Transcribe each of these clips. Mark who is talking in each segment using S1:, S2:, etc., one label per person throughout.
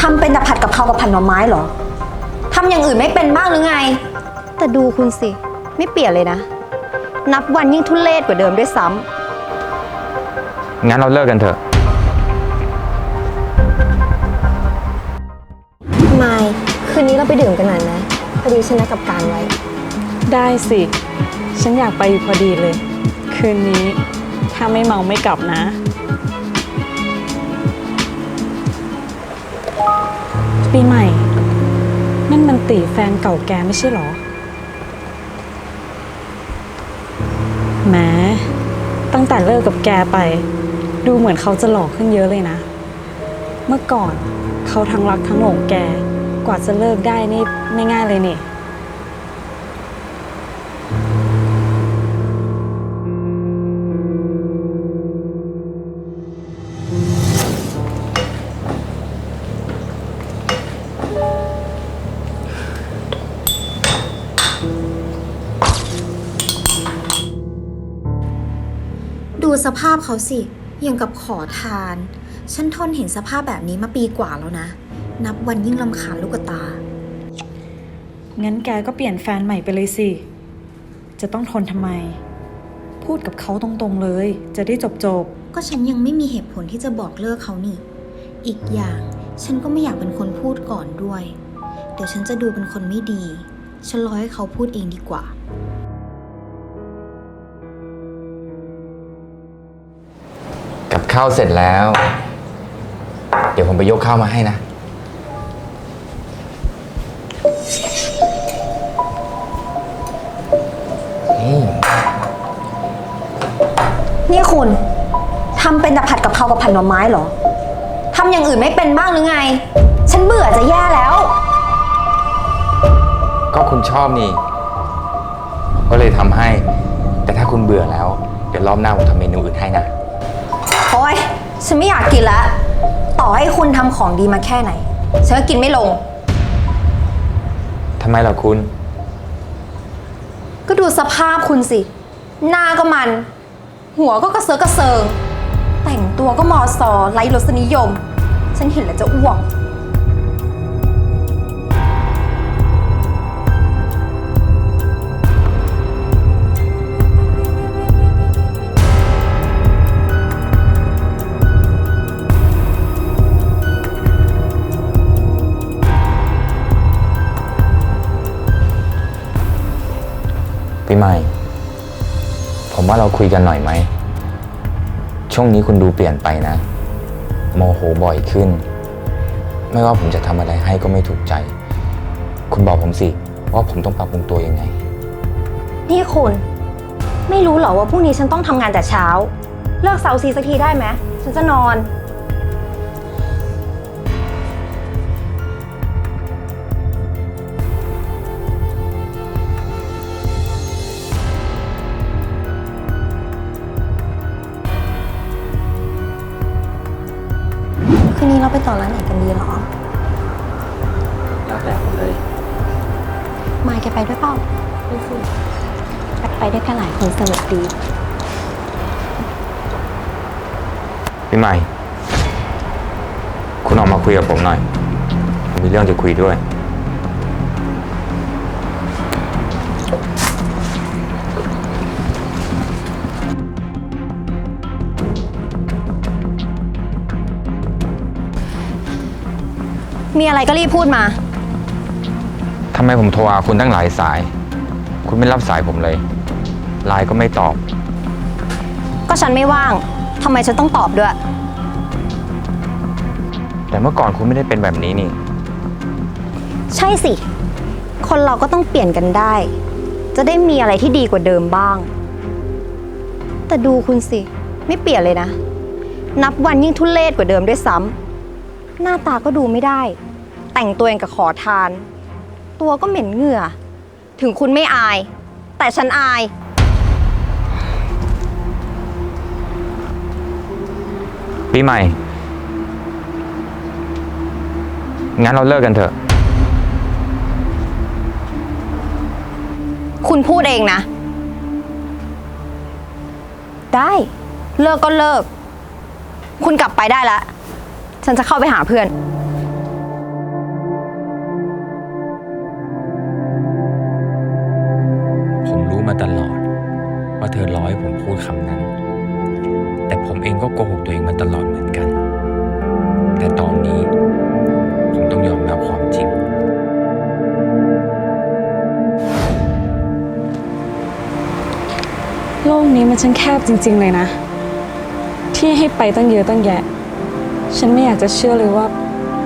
S1: ทำเป็นแต่ผัดกะเพรากับผัดหน่อไม้เหรอทำอย่างอื่นไม่เป็นบ้างหรือไง
S2: แต่ดูคุณสิ ไม่เปลี่ยนเลยนะ นับวันยิ่งทุเลศกว่าเดิมด้วยซ้
S3: งั้นเราเลิกกันเถอะำ
S2: ไม่คืนนี้เราไปดื่มกันหน่อยไหมพอดีฉันนัดกับการไว้
S4: ได้สิ ฉันอยากไปอยู่พอดีเลย คืนนี้ ถ้าไม่เมาไม่กลับนะ ปีใหม่ นั่นมันตีแฟนเก่าแกไม่ใช่หรอ แม้ตั้งแต่เลิกกับแกไป ดูเหมือนเขาจะหล่อขึ้นเยอะเลยนะ เมื่อก่อนเขาทั้งรักทั้งหลงแก กว่าจะเลิกได้นี่ไม่ง่ายเลยนี่
S1: สภาพเขาสิยังกับขอทาน ฉันทนเห็นสภาพแบบนี้มาปีกว่าแล้วนะ นับวันยิ่งลำคาญลูกตา
S4: งั้นแกก็เปลี่ยนแฟนใหม่ไปเลยสิ จะต้องทนทำไม พูดกับเขาตรงๆเลย จะได้จบ
S1: ก็ฉันยังไม่มีเหตุผลที่จะบอกเลิกเขานี่ อีกอย่าง ฉันก็ไม่อยากเป็นคนพูดก่อนด้วย เดี๋ยวฉันจะดูเป็นคนไม่ดี ฉันรอให้เขาพูดเองดีกว่า
S3: ข้าวเสร็จแล้ว เดี๋ยวผมไปยกข้าวมาให้นะ นี่
S1: นี่คุณทำเป็นแต่ผัดกะเพรากับผัดหน่อไม้เหรอทำอย่างอื่นไม่เป็นบ้างหรือไง ฉันเบื่อจะแย่แล้ว
S3: ก็คุณชอบนี่ ก็เลยทำให้ แต่ถ้าคุณเบื่อแล้ว เดี๋ยวรอบหน้าผมทำเมนูอื่นให้นะ
S1: โอ๊ย ฉันไม่อยากกินแล้วต่อให้คุณทำของดีมาแค่ไหน ฉันก็กินไม่ลง
S3: ทำไมล่ะคุณ
S1: ก็ดูสภาพคุณสิ หน้าก็มัน หัวก็กระเซาะกระเซิง แต่งตัวก็มอซอไร้รสนิยม ฉันเห็นแล้วจะอ้วก
S3: ปีใหม่ ผมว่าเราคุยกันหน่อยไหม ช่วงนี้คุณดูเปลี่ยนไปนะ โมโหบ่อยขึ้น ไม่ว่าผมจะทำอะไรให้ก็ไม่ถูกใจ คุณบอกผมสิ ว่าผมต้องปรับปรุงตัวยังไง
S2: นี่คุณ ไม่รู้เหรอว่าพรุ่งนี้ฉันต้องทำงานแต่เช้า เลิกเซาร์ซีสักทีได้ไหม ฉันจะนอน มายแกไปด้วยเปล่าไปสิไปด้วยกันหลายคนสนุกดี
S3: ปีใหม่ คุณออกมาคุยกับผมหน่อย ผมมีเรื่องจะคุยด้วย
S2: มีอะไรก็รีบพูดมา
S3: ทำไมผมโทรหาคุณตั้งหลายสาย คุณไม่รับสายผมเลย ไลน์ก็ไม่ตอบ
S2: ก็ฉันไม่ว่าง ทำไมฉันต้องตอบด้วย
S3: แต่เมื่อก่อนคุณไม่ได้เป็นแบบนี้นี่
S2: ใช่สิ คนเราก็ต้องเปลี่ยนกันได้ จะได้มีอะไรที่ดีกว่าเดิมบ้าง แต่ดูคุณสิ ไม่เปลี่ยนเลยนะ นับวันยิ่งทุเลศกว่าเดิมด้วยซ้ำหน้าตาก็ดูไม่ได้ แต่งตัวเองกับขอทาน ตัวก็เหม็นเหงื่อ ถึงคุณไม่อาย แต่ฉันอาย
S3: ปีใหม่ งั้นเราเลิกกันเถอะ
S2: คุณพูดเองนะ ได้ เลิกก็เลิก คุณกลับไปได้แล้วฉันจะเข้าไปหาเพื่อน
S3: พูดคำนั้น แต่ผ
S4: ม
S3: เองก็โกหกตัวเองมาตลอดเหมือ
S4: น
S3: กัน แต่ตอนนี้ ผมต้องยอมรับความจริง
S4: โลกนี้มันช่างแคบจริง ๆ เลยนะ ที่ให้ไปตั้งเยอะตั้งแยะ ฉันไม่อยากจะเชื่อเลยว่า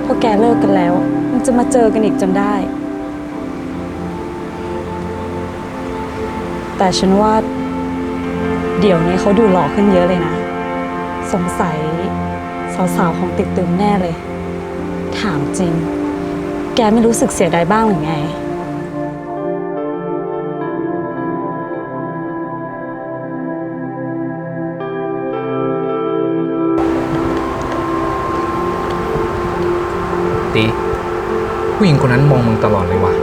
S4: พวกแกเลิกกันแล้ว มันจะมาเจอกันอีกจนได้ แต่ฉันว่า เดี๋ยวนี้เขาดูหล่อขึ้นเยอะเลยนะ สงสัยสาวๆของติดตึมแน่เลย ถามจริง แกไม่รู้สึกเสียดายบ้างหรือไง
S5: ตีผู้หญิงคนนั้นมองมึงตลอดเลยว่ะ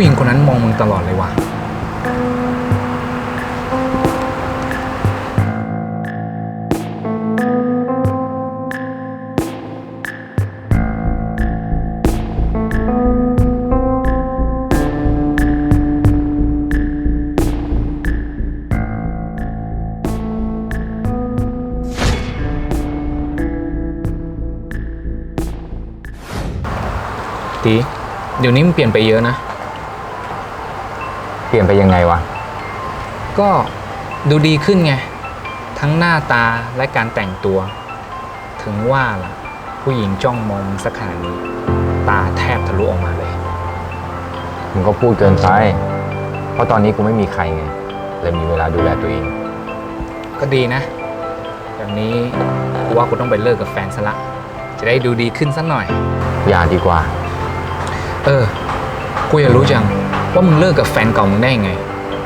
S5: ผู้หญิงคนนั้นมองมึงตลอดเลยว่ะ ตี เดี๋ยวนี้มึงเปลี่ยนไปเยอะนะ
S3: เปลี่ยนไปยังไงวะ
S5: ก็ดูดีขึ้นไง ทั้งหน้าตาและการแต่งตัว ถึงว่าล่ะ ผู้หญิงจ้องมองมึงสักขนาดนี้ ตาแทบทะลุออกมาเลย
S3: มึงก็พูดเกินไป เพราะตอนนี้กูไม่มีใครไง เลยมีเวลาดูแลตัวเอง
S5: ก็ดีนะ แบบนี้กูว่ากูต้องไปเลิกกับแฟนซะละ จะได้ดูดีขึ้นสักหน่อย
S3: อย่าดีกว่า
S5: เออ กูอยากรู้จัง ว่ามึงเลิกกับแฟนเก่ามึงได้ยังไง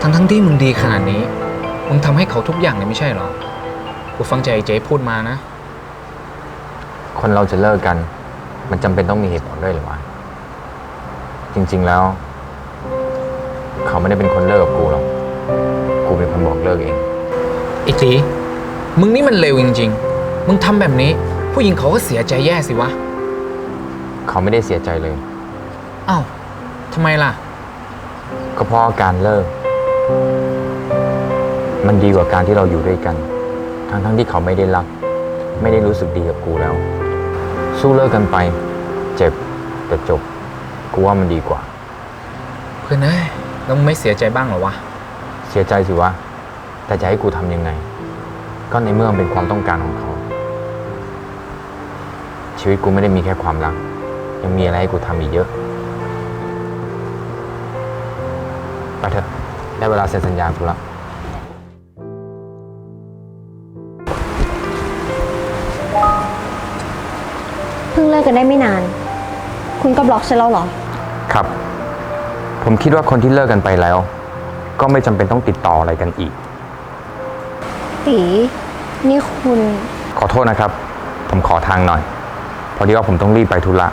S5: ทั้งทั้งๆที่มึงดีขนาดนี้ มึงทำให้เขาทุกอย่างเลยไม่ใช่เหรอ กูฟังใจไอ้เจ๊พูดมานะ
S3: คนเราจะเลิกกัน มันจำเป็นต้องมีเหตุผลด้วยเหรือวะจริงๆแล้ว เขาไม่ได้เป็นคนเลิกกับกูหรอก กูเป็นคนบอกเลิกเอง
S5: ไอ้ตีมึงนี่มันเร็วจริงๆ มึงทำแบบนี้ ผู้หญิงเขาก็เสียใจแย่สิวะ
S3: เขาไม่ได้เสียใจเลย
S5: อ้าวทำไมล่ะ
S3: ก็เพราะการเลิก มันดีกว่าการที่เราอยู่ด้วยกัน ทั้งๆที่เขาไม่ได้รัก ไม่ได้รู้สึกดีกับกูแล้ว สู้เลิกกันไป เจ็บแต่จบกูว่ามันดีกว่า
S5: เพื่อนเอ้ยแล้วมึงไม่เสียใจบ้างเหรอวะ
S3: เสียใจสิวะ แต่จะให้กูทำยังไง ก็ในเมื่อมันเป็นความต้องการของเขา ชีวิตกูไม่ได้มีแค่ความรัก ยังมีอะไรให้กูทำอีกเยอะ ไปเถอะ ได้เวลาเซ็นสัญญากูแล้ว
S2: เพิ่งเลิกกันได้ไม่นาน คุณก็บล็อกฉันแล้วเหรอ
S3: ครับ ผมคิดว่าคนที่เลิกกันไปแล้ว ก็ไม่จำเป็นต้องติดต่ออะไรกันอีก
S2: ตี นี่คุณ
S3: ขอโทษนะครับ ผมขอทางหน่อย พอดีว่าผมต้องรีบไปธุระ